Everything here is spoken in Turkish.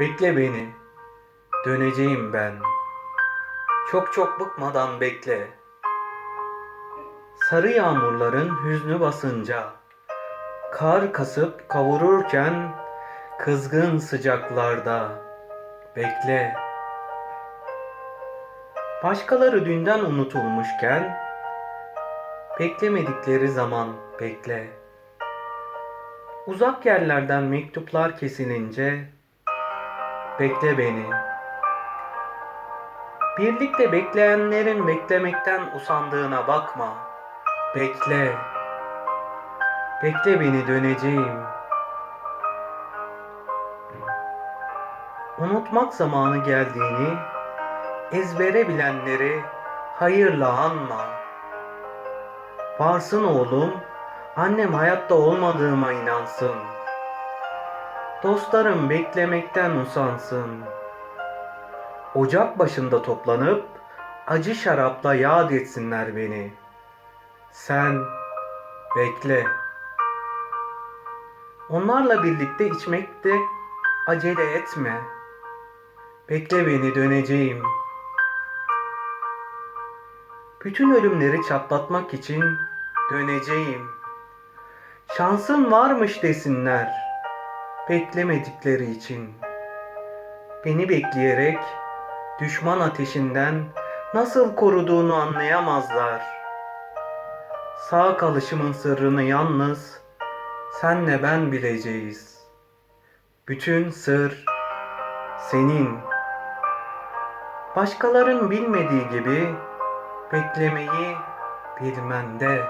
Bekle beni. Döneceğim ben. Çok çok bıkmadan bekle. Sarı yağmurların hüznü basınca, kar kasıp kavururken kızgın sıcaklarda bekle. Başkaları dünden unutulmuşken beklemedikleri zaman bekle. Uzak yerlerden mektuplar kesilince bekle beni. Birlikte bekleyenlerin beklemekten usandığına bakma. Bekle. Bekle beni döneceğim. Unutmak zamanı geldiğini ezbere bilenleri hayırla anma. Varsın oğlum, annem hayatta olmadığıma inansın. Dostlarım beklemekten usansın. Ocak başında toplanıp acı şarapla yad etsinler beni. Sen bekle. Onlarla birlikte içmekte acele etme. Bekle beni döneceğim. Bütün ölümleri çatlatmak için döneceğim. Şansın varmış desinler. Beklemedikleri için. Beni bekleyerek düşman ateşinden nasıl koruduğunu anlayamazlar. Sağ kalışımın sırrını yalnız senle ben bileceğiz. Bütün sır senin. Başkaların bilmediği gibi beklemeyi bilmende.